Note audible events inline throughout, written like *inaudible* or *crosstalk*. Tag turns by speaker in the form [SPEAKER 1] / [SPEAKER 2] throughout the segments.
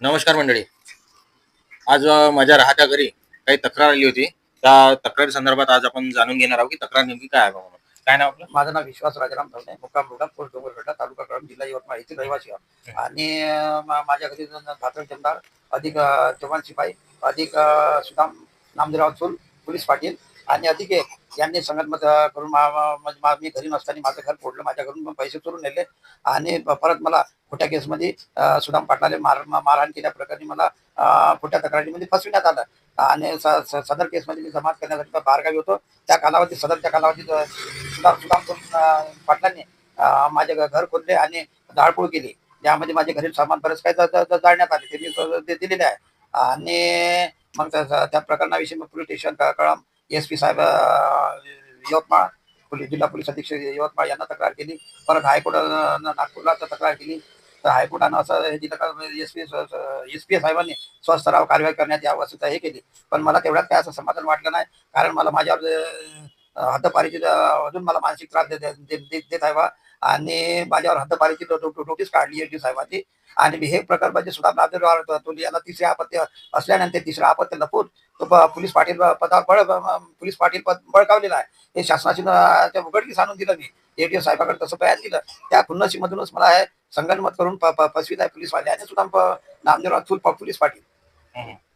[SPEAKER 1] नमस्कार मंडळी. आज माझ्या राहत्या घरी काही तक्रार आली होती. त्या तक्रारी संदर्भात आज आपण जाणून घेणार आहोत की तक्रार नेमकी काय आहे बा म्हणून. काय नाव आपलं?
[SPEAKER 2] माझं नाव विश्वास राजाराम धवणे मुक्काम रोडा पोस्ट डोंगरगड्डा तालुका कळंब जिल्हा यवतमाळ येथील रहिवासी आहे. आणि मा- माझ्या घरी भातर जमदार अधिक अं, चव्हाण शिपाई अधिक अं, सुदाम नामदेवराव चोल पोलीस पाटील आणि अधिक आहे. यांनी संगत करून म्हणजे मी घरी नसताना माझं घर फोडलं माझ्या घरून पैसे चोरून नेले. आणि परत मला खोट्या केसमध्ये सुदाम पाटलाले मार मारहाण केल्या प्रकरणी मला खोट्या तक्रारीमध्ये फसविण्यात आलं. आणि सदर केसमध्ये मी जमात करण्यासाठी बाहेरगावी होतो. त्या कालावधी सदरच्या कालावधीत सुदाम सुदाम पाटलांनी माझे घर खोदले आणि जाळपोळ केली. त्यामध्ये माझे घरी सामान बरेच काही जाळण्यात आले. ते मी ते दिलेले आहे. आणि मग त्या- त्या प्रकरणाविषयी मग police station Kalamb S P साहेब यवतमाळ पोलीस जिल्हा पोलीस अधीक्षक यवतमाळ यांना तक्रार केली. परत हायकोर्टानं नागपूरला तक्रार केली. तर हायकोर्टानं असं हे दिलं का एस पी एस पी साहेबांनी स्वस्तराव कारवाई करण्यात यावं असं हे केली. पण मला तेवढ्यात काय असं समाधान वाटलं नाही. कारण मला माझ्यावर हद्दपारीचे हद्दपारीची अजून मला मानसिक त्रास देत- देत- देत आहे बा. आणि माझ्यावर हद्दपारीची नोटीस काढली आहे साहेबांनी. आणि मी हे प्रकार म्हणजे सुद्धा याला तिसरे अपत्य असल्यानंतर तिसरं अपत्य लपून तो पोलीस पाटील पदावर बळ पोलीस पाटील पद बळकावलेला आहे. हे शासनाची उघडकीस आणून दिलं मी. एटीओ साहेबाकडे तसं बयान दिलं. त्या खुन्नसी मधूनच मला हे संगनमत करून प- फसवीत आहे पोलीस आणि सुद्धा प- नामदेवराव चूल पोलीस पाटील.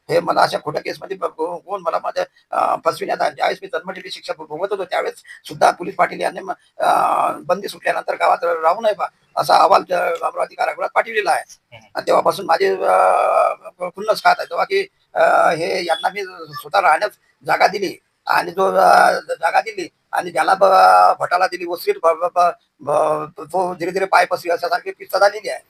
[SPEAKER 2] हे मला अशा खोट्या केसमध्ये कोण मला माझ्या फसविण्यात आले? ज्यावेळेस मी जन्मठेपी शिक्षा भोगत होतो त्यावेळेस सुद्धा पोलीस पाटील यांनी बंदी सुटल्यानंतर गावात राहू नये बा असा अहवाल अमरावती कारागृहात पाठवलेला आहे. तेव्हापासून माझे खुन्नस खात आहे तेव्हा की हे यांना मी स्वतः राहण्यास जागा दिली आणि जो जागा दिली आणि ज्याला भटाला दिली ब- तो धीरे धीरे पाय पसरी अशासारखी किस्सा झालेली आहे.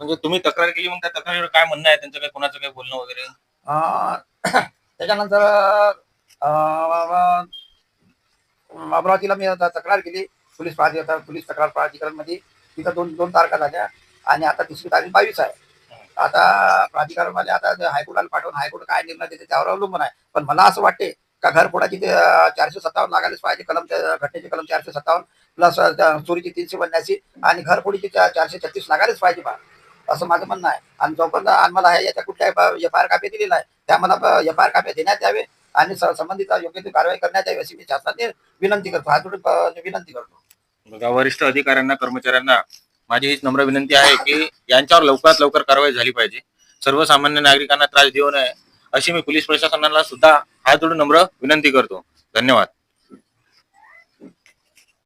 [SPEAKER 1] म्हणजे तुम्ही तक्रार केली मग त्या तक्रारीवर काय म्हणणं आहे? त्यांचं काय कोणाचं काही बोलणं वगैरे?
[SPEAKER 2] अं, *clears throat* त्याच्यानंतर अं, अमरावतीला मी आता तक्रार केली. पोलीस प्राधिकरण पोलीस तक्रार प्राधिकरणमध्ये. तिथं दोन दोन तारखा झाल्या. आणि आता तिसरी तारीख बावीस आहे. आता प्राधिकरणवाले आता हायकोर्टाला पाठवून हायकोर्ट काय निर्णय देते त्यावर अवलंबून आहे. पण मला असं वाटते का घरफोडाची चारशे सत्तावन्न लागायलाच पाहिजे. कलम त्या कलम चारशे सत्तावन्न प्लस चोरीची तीनशे पन्नासी आणि घरफोडीची चा- चारशे छत्तीस लागायलाच पाहिजे बा. असं माझं म्हणणं आहे. आणि जोपर्यंत आम्हाला मला याच्या कुठल्या एफ आय आर काप्या दिलेला आहे त्या मला एफ आय आर देण्यात यावे आणि संबंधित योग्य ती कारवाई करण्यात यावी अशी मी शासनाने विनंती करतो. हात विनंती करतो.
[SPEAKER 1] बघा वरिष्ठ अधिकाऱ्यांना कर्मचाऱ्यांना माझी हीच नम्र विनंती आहे की यांच्यावर लवकरात लवकर कारवाई झाली पाहिजे. सर्वसामान्य नागरिकांना त्रास देऊ नये अशी मी पोलीस प्रशासनाला सुद्धा हात जोडून नम्र विनंती करतो. धन्यवाद.